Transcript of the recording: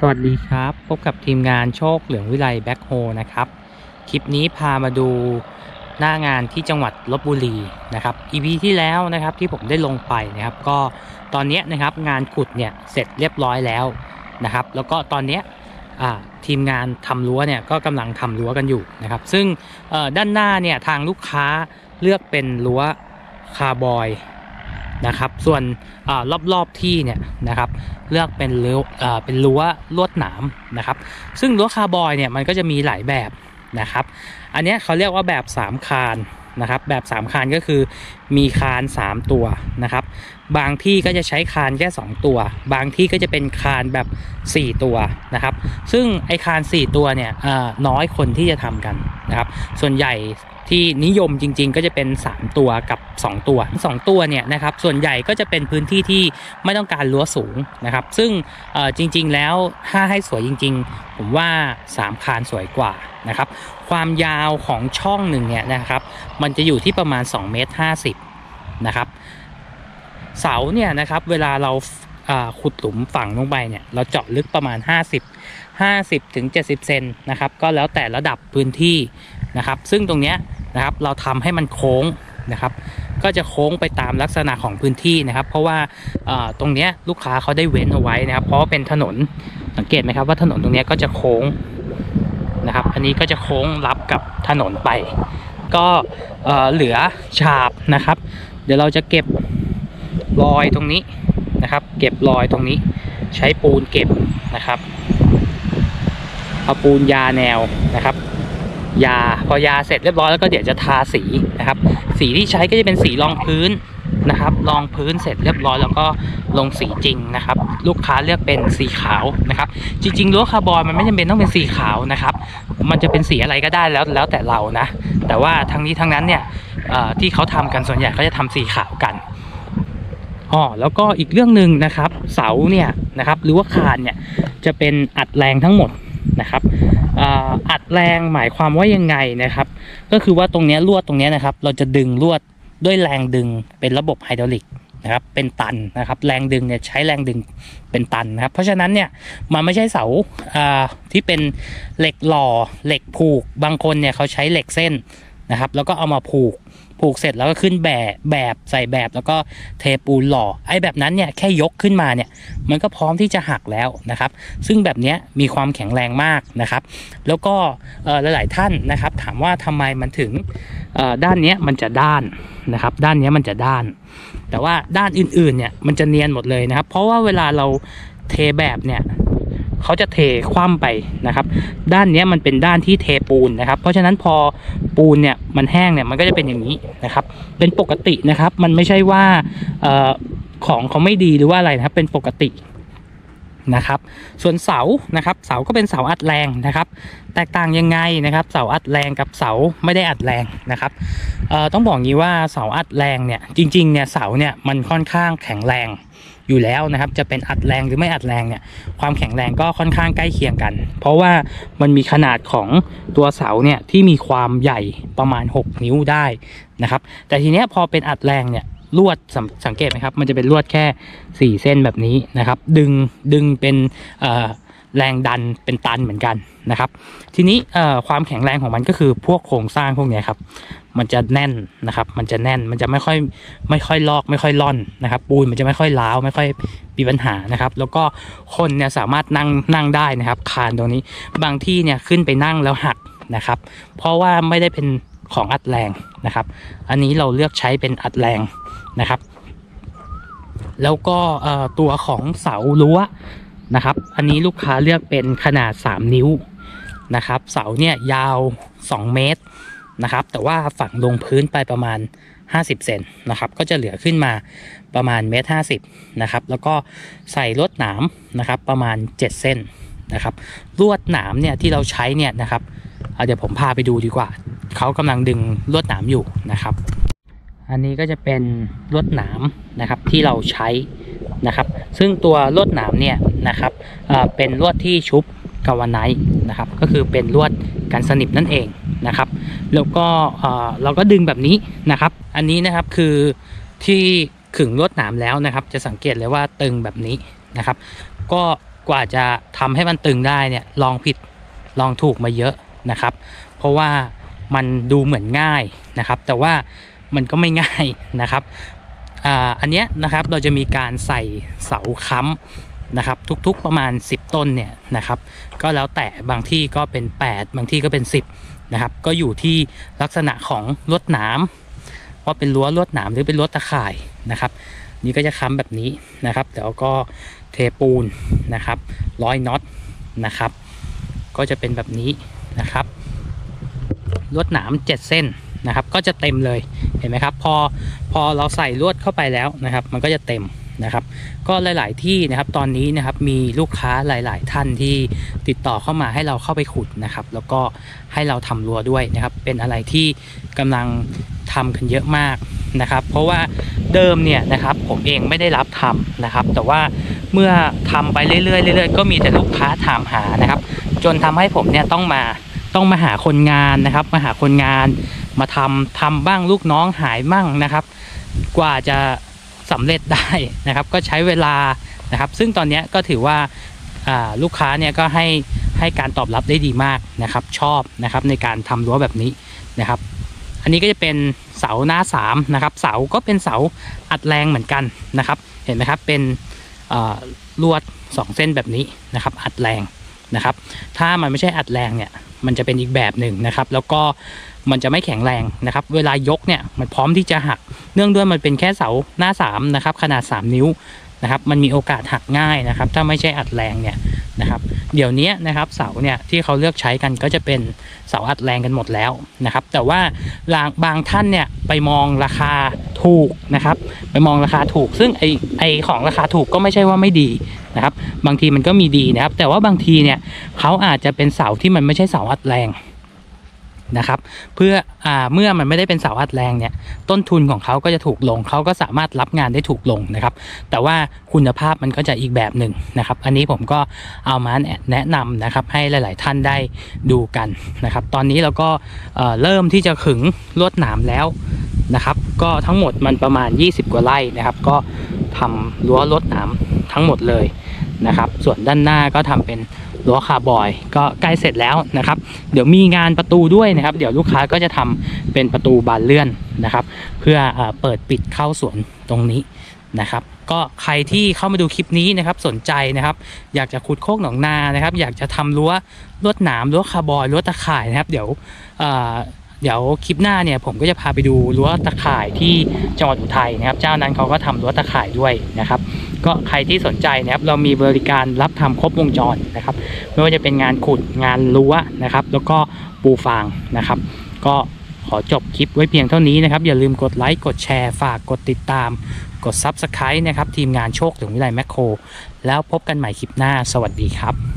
สวัสดีครับ พบกับทีมงานโชคเหลืองวิไลแบ็คโฮนะครับ คลิปนี้พามาดูหน้างานที่จังหวัดลบบุรีนะครับ EP ที่แล้วนะครับที่ผมได้ลงไปนะครับ ก็ตอนนี้นะครับงานขุดเนี่ยเสร็จเรียบร้อยแล้วนะครับ แล้วก็ตอนนี้ทีมงานทำรั้วเนี่ยก็กำลังทำรั้วกันอยู่นะครับ ซึ่งด้านหน้าเนี่ยทางลูกค้าเลือกเป็นรั้วคาร์บอย นะครับ ส่วนอารอบๆที่เนี่ยนะครับเลือกเป็นรั้วเป็นรั้วลวดหนามนะครับ ซึ่งรั้วคาร์บอยเนี่ยมันก็จะมีหลายแบบนะครับ อันนี้เขาเรียกว่าแบบ 3 คานนะครับ แบบ 3 คานก็คือมีคาน 3 ตัวนะครับ บางที่ก็จะใช้คานแค่ 2 ตัว บางที่ก็จะเป็นคานแบบ 4 ตัวนะครับ ซึ่งไอคาน 4 ตัวเนี่ยน้อยคนที่จะทำกัน นะครับ ส่วนใหญ่ที่นิยมจริง ๆ ก็จะเป็น 3 ตัวกับ 2 ตัว 2 ตัวเนี่ยนะครับส่วนใหญ่ก็จะเป็นพื้นที่ที่ไม่ต้องการรั้วสูงนะครับ ซึ่งจริง ๆ แล้วถ้าให้สวยจริง ๆ ผมว่า 3 คานสวยกว่านะครับความยาวของช่องหนึ่งเนี่ยนะครับ มันจะอยู่ที่ประมาณ2เมตร50นะครับเสาเนี่ยนะครับเวลาเราอ่าขุดหลุมฝังลงไปเนี่ยเราเจาะลึกประมาณ 50 50ถึง70 เซนนะครับ ก็แล้วแต่ระดับพื้นที่นะครับ ซึ่งตรงเนี้ยนะครับเราทำให้มันโค้งนะครับ ก็จะโค้งไปตามลักษณะของพื้นที่นะครับ เพราะว่าตรงเนี้ยลูกค้าเขาได้เว้นเอาไว้นะครับ เพราะเป็นถนนสังเกตไหมครับว่าถนนตรงเนี้ยก็จะโค้งนะครับ อันนี้ก็จะโค้งรับกับถนนไป ก็เอ่อเหลือฉาบนะครับ เดี๋ยวเราจะเก็บรอยตรงนี้นะครับ เก็บรอยตรงนี้ ใช้ปูนเก็บนะครับ เอาปูนยาแนวนะครับ ยาพอยาเสร็จเรียบร้อยแล้วก็เดี๋ยวจะทาสีนะครับ สีที่ใช้ก็จะเป็นสีรองพื้นนะครับรองพื้นเสร็จเรียบร้อยแล้วก็ลงสีจริงนะครับ ลูกค้าเลือกเป็นสีขาวนะครับ จริงๆรั้วคาร์บอนมันไม่จำเป็นต้องเป็นสีขาวนะครับ มันจะเป็นสีอะไรก็ได้แล้วแล้วแต่เรานะ แต่ว่าทั้งนี้ทั้งนั้นเนี่ยที่เขาทำกันส่วนใหญ่เขาจะทำสีขาวกันอ๋อแล้วก็อีกเรื่องหนึ่งนะครับ เสาเนี่ยนะครับหรือว่าคานเนี่ยจะเป็นอัดแรงทั้งหมด นะครับอ,อัดแรงหมายความว่ายังไงนะครับ ก็คือว่าตรงนี้ลวดตรงนี้นะครับ เราจะดึงลวดด้วยแรงดึงเป็นระบบไฮดรอลิกนะครับเป็นตันนะครับแรงดึงเนี่ยใช้แรงดึงเป็นตันนะครับเพราะฉะนั้นเนี่ยมันไม่ใช่เสาที่เป็นเหล็กหล่อเหล็กผูก บางคนเนี่ยเขาใช้เหล็กเส้น นะครับ แล้วก็เอามาผูกผูกเสร็จแล้วก็ขึ้นแบบแบบใส่แบบแล้วก็เทปูนหล่อไอ้แบบนั้นเนี่ยแค่ยกขึ้นมาเนี่ยมันก็พร้อมที่จะหักแล้วนะครับ ซึ่งแบบนี้มีความแข็งแรงมากนะครับ แล้วก็หลายๆท่านนะครับ ถามว่าทำไมมันถึงด้านนี้มันจะด้านนะครับ ด้านนี้มันจะด้าน แต่ว่าด้านอื่นๆเนี่ยมันจะเนียนหมดเลยนะครับ เพราะว่าเวลาเราเทแบบเนี่ย เขาจะเทคว่ำไปนะครับ ด้านนี้มันเป็นด้านที่เทปูนนะครับ เพราะฉะนั้นพอปูนเนี่ยมันแห้งเนี่ยมันก็จะเป็นอย่างนี้นะครับ เป็นปกตินะครับ มันไม่ใช่ว่าออของเขาไม่ดีหรือว่าอะไรนะครับ เป็นปกติ นะครับ ส่วนเสานะครับเสาก็เป็นเสาอัดแรงนะครับ แตกต่างยังไงนะครับ เสาอัดแรงกับเสาไม่ได้อัดแรงนะครับต้องบอกงี้ว่าเสาอัดแรงเนี่ยจริงๆเนี่ยเสาเนี่ยมันค่อนข้างแข็งแรงอยู่แล้วนะครับจะเป็นอัดแรงหรือไม่อัดแรงเนี่ยความแข็งแรงก็ค่อนข้างใกล้เคียงกัน เพราะว่ามันมีขนาดของตัวเสาเนี่ยที่มีความใหญ่ประมาณ 6 นิ้วได้นะครับแต่ทีเนี้ยพอเป็นอัดแรงเนี่ย ลวดสสังเกตไหมครับ มันจะเป็นลวดแค่ 4 เส้นแบบนี้นะครับ ดึงดึงเป็นแรงดันเป็นตันเหมือนกันนะครับ ทีนี้ความแข็งแรงของมันก็คือพวกโครงสร้างพวกนี้ครับ มันจะแน่นนะครับ มันจะแน่นมันจะไม่ค่อยไม่ค่อยลอกไม่ค่อยล่อนนะครับ ปูนมันจะไม่ค่อยล้าวไม่ค่อยมีปัญหานะครับ แล้วก็คนเนี่ยสามารถนั่งนั่งได้นะครับ คานตรงนี้บางที่เนี่ยขึ้นไปนั่งแล้วหักนะครับ เพราะว่าไม่ได้เป็นของอัดแรงนะครับ อันนี้เราเลือกใช้เป็นอัดแรง นะครับ แล้วก็ตัวของเสารั้วนะครับ อันนี้ลูกค้าเลือกเป็นขนาด 3 นิ้วนะครับ เสาเนี่ยยาว 2 เมตรนะครับ แต่ว่าฝังลงพื้นไปประมาณ 50 เซนนะครับ ก็จะเหลือขึ้นมาประมาณเมตรห้าสิบนะครับ แล้วก็ใส่ลวดหนามนะครับ ประมาณ 7 เส้นนะครับ ลวดหนามเนี่ยที่เราใช้เนี่ยนะครับเเดี๋ยวผมพาไปดูดีกว่า เขากำลังดึงลวดหนามอยู่นะครับ อันนี้ก็จะเป็นลวดหนามนะครับที่เราใช้นะครับ ซึ่งตัวลวดหนามเนี่ยนะครับเอ่อเป็นลวดที่ชุบกาวาไนท์นะครับ ก็คือเป็นลวดกันสนิมนั่นเองนะครับ แล้วก็เอ่อเราก็ดึงแบบนี้นะครับ อันนี้นะครับคือที่ขึงลวดหนามแล้วนะครับ จะสังเกตเลยว่าตึงแบบนี้นะครับ ก็กว่าจะทำให้มันตึงได้เนี่ยลองผิดลองถูกมาเยอะนะครับ เพราะว่ามันดูเหมือนง่ายนะครับ แต่ว่า มันก็ไม่ง่ายนะครับอ,อันเนี้ยนะครับเราจะมีการใส่เสาค้ำนะครับ ทุกๆประมาณ 10 ต้นเนี่ยนะครับ ก็แล้วแต่บางที่ก็เป็น 8 บางที่ก็เป็น 10นะครับ ก็อยู่ที่ลักษณะของลวดหนามว่าเป็นรั้วลวดหนามหรือเป็นรั้วตะข่ายนะครับ นี่ก็จะค้ำแบบนี้นะครับเดี๋ยวก็เทปูนนะครับร้อยน็อตนะครับ ก็จะเป็นแบบนี้นะครับลวดหนาม 7 เส้นนะครับ ก็จะเต็มเลย ห็นไหมครับพอพอเราใส่ลวดเข้าไปแล้วนะครับ มันก็จะเต็มนะครับ ก็หลาย ๆ ที่นะครับตอนนี้นะครับมีลูกค้าหลาย ๆ ท่านที่ติดต่อเข้ามาให้เราเข้าไปขุดนะครับ แล้วก็ให้เราทำรั้วด้วยนะครับ เป็นอะไรที่กำลังทำกันเยอะมากนะครับ เพราะว่าเดิมเนี่ยนะครับผมเองไม่ได้รับทำนะครับ แต่ว่าเมื่อทำไปเรื่อย ๆ เรื่อย ๆ ก็มีแต่ลูกค้าถามหานะครับ จนทำให้ผมเนี่ยต้องมาต้องมาหาคนงานนะครับ มาหาคนงาน มาทำทำบ้างลูกน้องหายบ้างนะครับ กว่าจะสำเร็จได้นะครับ ก็ใช้เวลานะครับ ซึ่งตอนนี้ก็ถือว่าลูกค้าเนี่ยก็ให้ให้การตอบรับได้ดีมากนะครับ ชอบนะครับในการทำรั้วแบบนี้นะครับ อันนี้ก็จะเป็นเสาหน้าสามนะครับ เสาก็เป็นเสาอัดแรงเหมือนกันนะครับ เห็นไหมครับเป็นลวด 2 เส้นแบบนี้นะครับ อัดแรงนะครับ ถ้ามันไม่ใช่อัดแรงเนี่ย มันจะเป็นอีกแบบหนึ่งนะครับ แล้วก็มันจะไม่แข็งแรงนะครับ เวลายกเนี่ยมันพร้อมที่จะหัก เนื่องด้วยมันเป็นแค่เสาหน้า3นะครับขนาด 3 นิ้วนะครับ มันมีโอกาสหักง่ายนะครับ ถ้าไม่ใช่อัดแรงเนี่ยนะครับ เดี๋ยวนี้นะครับเสาเนี่ยที่เขาเลือกใช้กันก็จะเป็นเสาอัดแรงกันหมดแล้วนะครับ แต่ว่าบางบางท่านเนี่ยไปมองราคา ถูกนะครับไปมองราคาถูก ซึ่งไอไอของราคาถูกก็ไม่ใช่ว่าไม่ดีนะครับ บางทีมันก็มีดีนะครับ แต่ว่าบางทีเนี่ยเขาอาจจะเป็นเสาที่มันไม่ใช่เสาอัดแรงนะครับ เพื่ออเมื่อมันไม่ได้เป็นเสาอัดแรงเนี่ย ต้นทุนของเขาก็จะถูกลง เขาก็สามารถรับงานได้ถูกลงนะครับ แต่ว่าคุณภาพมันก็จะอีกแบบหนึ่งนะครับ อันนี้ผมก็เอามาแนะนำนะครับ ให้หลาย ๆ ท่านได้ดูกันนะครับ ตอนนี้เราก็เเริ่มที่จะขึงลวดหนามแล้ว นะครับ ก็ทั้งหมดมันประมาณ 20 กว่าไร่นะครับ ก็ทำรั้วลวดหนามทั้งหมดเลยนะครับ ส่วนด้านหน้าก็ทำเป็นรั้วคาร์บอย ก็ใกล้เสร็จแล้วนะครับ เดี๋ยวมีงานประตูด้วยนะครับ เดี๋ยวลูกค้าก็จะทำเป็นประตูบานเลื่อนนะครับ เพื่อเอเปิดปิดเข้าสวนตรงนี้นะครับก็ใครที่เข้ามาดูคลิปนี้นะครับสนใจนะครับ อยากจะขุดโคกหนองนานะครับ อยากจะทำรั้วลวดหนามรั้วคาร์บอยรั้วตะข่ายนะครับ เดี๋ยว เดี๋ยวคลิปหน้าเนี่ยผมก็จะพาไปดูรั้วตะข่ายที่จังหวัดอุทัยนะครับ เจ้านั้นเขาก็ทำรั้วตะข่ายด้วยนะครับ ก็ใครที่สนใจนะครับ เรามีบริการรับทำครบวงจรนะครับ ไม่ว่าจะเป็นงานขุดงานรั้วนะครับ แล้วก็ปูฟางนะครับ ก็ขอจบคลิปไว้เพียงเท่านี้นะครับ อย่าลืมกดไลค์กดแชร์ฝากกดติดตาม กด Subscribe นะครับ ทีมงานโชคถึงวิไลแมคโคร แล้วพบกันใหม่คลิปหน้า สวัสดีครับ